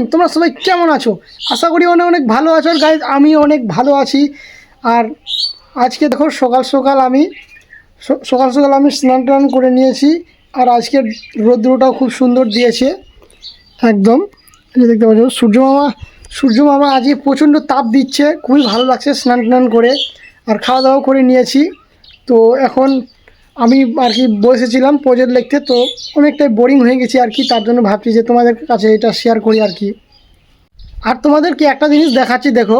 Morning তোমরা সবাই কেমন আছো? আশা করি অনেক অনেক ভালো আছো। আর গাইজ আমি অনেক ভালো আছি। আর আজকে দেখো, সকাল সকাল আমি সকাল সকাল আমি স্নান টান করে নিয়েছি। আর আজকে রৌদ্রটাও খুব সুন্দর দিয়েছে। একদম। দেখতে পাচ্ছ, সূর্য মামা সূর্য মামা আজকে প্রচণ্ড তাপ দিচ্ছে। খুবই ভালো লাগছে স্নান টান করে। আর খাওয়া দাওয়া করে নিয়েছি। তো এখন আমি আর কি বসেছিলাম প্রজেক্ট লিখতে, তো অনেকটাই বোরিং হয়ে গেছি আর কি, তার জন্য ভাবছি যে তোমাদের কাছে এটা শেয়ার করি আর কি। আর তোমাদেরকে একটা জিনিস দেখাচ্ছি, দেখো,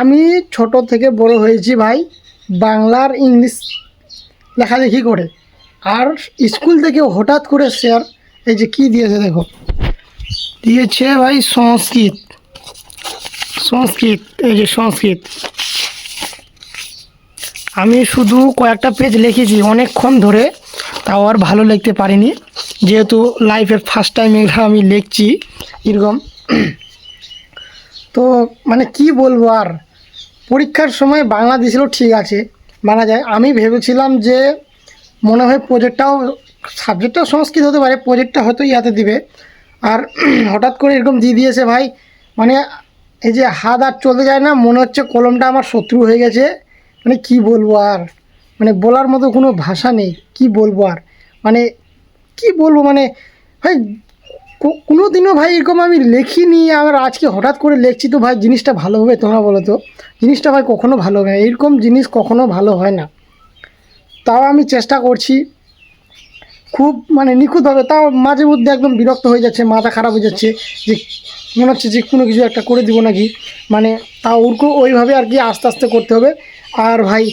আমি ছোট থেকে বড় হয়েছি ভাই, বাংলার ইংলিশ লেখালেখি করে। আর স্কুল থেকে হঠাৎ করে স্যার এই যে কি দিয়েছে, দেখো। দিয়েছে ভাই সংস্কৃত সংস্কৃত, এই যে সংস্কৃত। আমি শুধু কয়েকটা পেজ লিখেছি অনেকক্ষণ ধরে, তাও আর ভালো লিখতে পারিনি। যেহেতু লাইফের ফার্স্ট টাইম এটা আমি লিখছি, এরকম। তো মানে কি বলব আর? পরীক্ষার সময় বাংলা দিয়েছিল ঠিক আছে। মানা যায়, আমি ভেবেছিলাম যে মনে হয় প্রজেক্টটাও সাবজেক্টটাও সংস্কৃত হতে পারে প্রজেক্টটা হয়তো ইয়াতে দিবে। আর হঠাৎ করে এরকম দিয়ে দিয়েছে ভাই মানে এই যে হাত আর চলতে যায় না, মনে হচ্ছে কলমটা আমার শত্রু হয়ে গেছে। মানে কি বলব আর? মানে বলার মতো কোনো ভাষা নেই। কি বলব আর? মানে কি বলব মানে ভাই কোনো দিনও ভাই এরকম আমি লেখিনি। আমার আজকে হঠাৎ করে লিখছি তো ভাই, জিনিসটা ভালো হবে তোমরা বলো তো। জিনিসটা ভাই কখনো ভালো হবে না। এরকম জিনিস কখনো ভালো হয় না। তাও আমি চেষ্টা করছি। খুব মানে নিখুঁতভাবে তাও মাঝে মধ্যে একদম বিরক্ত হয়ে যাচ্ছে, মাথা খারাপ হয়ে যাচ্ছে যে মনে হচ্ছে যে কোনো কিছু একটা করে দিব নাকি? মানে তাও ওরকম ওইভাবে আর কি আস্তে আস্তে করতে হবে। আর ভাই,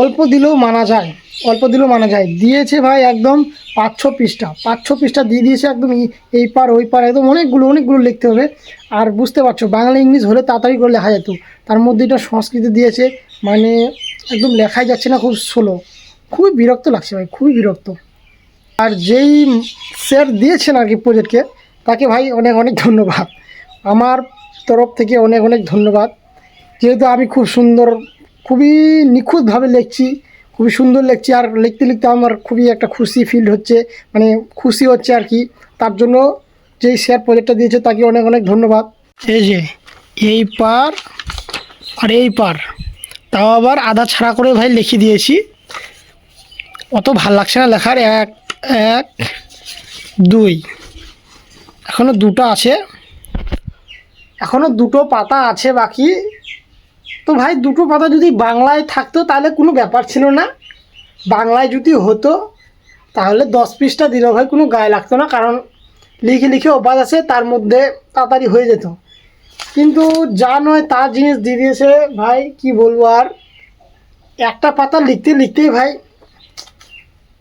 অল্প দিলেও মানা যায়, অল্প দিলেও মানা যায়। দিয়েছে ভাই একদম পাঁচ ছ পৃষ্ঠা পাঁচ ছ পৃষ্ঠা দিয়ে দিয়েছে একদম এই পার, ওই পার, একদম অনেকগুলো অনেকগুলো লিখতে হবে। আর বুঝতে পারছ, বাংলা ইংলিশ হলে তাড়াতাড়ি করে লেখা যেত। তার মধ্যে এটা সংস্কৃত দিয়েছে মানে একদম লেখাই যাচ্ছে না খুব স্লো খুবই বিরক্ত লাগছে ভাই, খুবই বিরক্ত। আর যেই স্যার দিয়েছেন আর কি প্রজেক্টকে তাকে ভাই অনেক অনেক ধন্যবাদ। আমার তরফ থেকে অনেক অনেক ধন্যবাদ। যেহেতু আমি খুব সুন্দর খুবই নিখুঁতভাবে লিখছি, খুবই সুন্দর লিখছি আর লিখতে লিখতে আমার খুবই একটা খুশি ফিল হচ্ছে মানে খুশি হচ্ছে আর কি। তার জন্য যেই স্যার প্রজেক্টটা দিয়েছে তাকে অনেক অনেক ধন্যবাদ। এই যে, এই পার আর এই পার, তাও আবার আধা ছাড়া করে ভাই লিখে দিয়েছি। অত ভালো লাগছে না লেখার, এক এক, দুই। এখনও দুটো আছে। এখনও দুটো পাতা আছে বাকি। ভাই, দুটো পাতা যদি বাংলায় থাকতো তাহলে কোনো ব্যাপার ছিল না। বাংলায় যদি হতো, তাহলে দশ পিসটা দিলেও ভাই কোনো গায়ে লাগতো না, কারণ লিখে লিখে অভ্যাস আছে, তার মধ্যে তাড়াতাড়ি হয়ে যেত। কিন্তু যা নয় তার জিনিস দিয়ে দিয়েছে ভাই, কি বলব আর? একটা পাতা লিখতে লিখতেই ভাই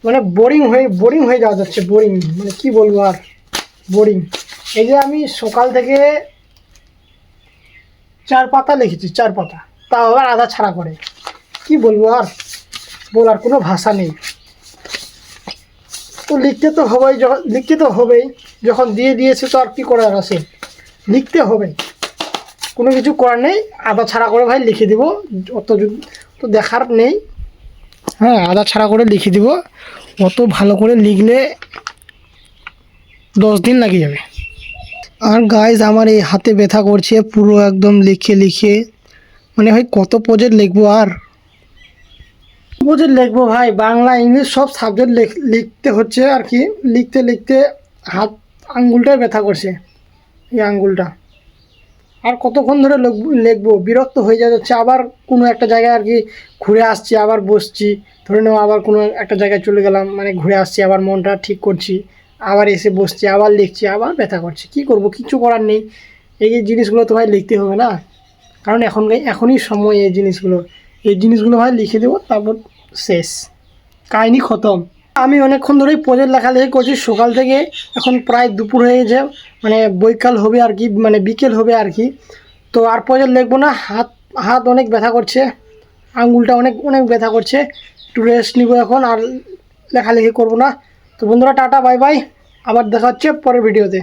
মানে বোরিং হয়ে বোরিং হয়ে যাওয়া যাচ্ছে বোরিং মানে কি বলব আর? বোরিং এই যে আমি সকাল থেকে চার পাতা লিখেছি, চার পাতা। তাও আবার আধা ছাড়া করে। কি বলব আর? বলার কোনো ভাষা নেই। তো লিখতে তো হবেই যখন লিখতে তো হবেই। যখন দিয়ে দিয়েছে তো আর কী করার আছে? লিখতে হবে। কোনো কিছু করার নেই। আধা ছাড়া করে ভাই লিখে দিব। অত তো দেখার নেই। হ্যাঁ আধা ছাড়া করে লিখে দিব। অত ভালো করে লিখলে দশ দিন লাগে যাবে। আর গাইজ আমার এই হাতে ব্যথা করছে। পুরো একদম লিখে লিখে মানে ভাই কত প্রজেক্ট লিখব আর? প্রজেক্ট লিখব ভাই, বাংলা, ইংলিশ সব সাবজেক্ট লিখতে হচ্ছে আর কি। লিখতে লিখতে হাত আঙ্গুলটাই ব্যথা করছে, এই আঙ্গুলটা। আর কতক্ষণ ধরে লিখব? বিরক্ত হয়ে যাচ্ছে। আবার কোনো একটা জায়গায় আর কি ঘুরে আসছি, আবার বসছি। ধরে নেওয়া আবার কোনো একটা জায়গায় চলে গেলাম মানে ঘুরে আসছি, আবার মনটা ঠিক করছি। আবার এসে বসছি, আবার লিখছি, আবার ব্যথা করছি। কি করব? কিছু করার নেই। এই জিনিসগুলো তো ভাই লিখতে হবে না। কারণ এখন এখনই সময় এই জিনিসগুলো। এই জিনিসগুলো ভাই লিখে দেবো, তারপর শেষ। কাহিনি খতম। আমি অনেকক্ষণ ধরেই প্রজেক্ট লেখালেখি করছি, সকাল থেকে এখন প্রায় দুপুর হয়ে গেছে মানে বৈকাল হবে আর কি মানে বিকেল হবে আর কি। তো আর প্রজেক্ট লিখব না, হাত হাত অনেক ব্যথা করছে, আঙ্গুলটা অনেক অনেক ব্যথা করছে। একটু রেস্ট নিব এখন, আর লেখালেখি করব না। তো বন্ধুরা, টাটা বাই বাই আবার দেখা হচ্ছে পরের ভিডিওতে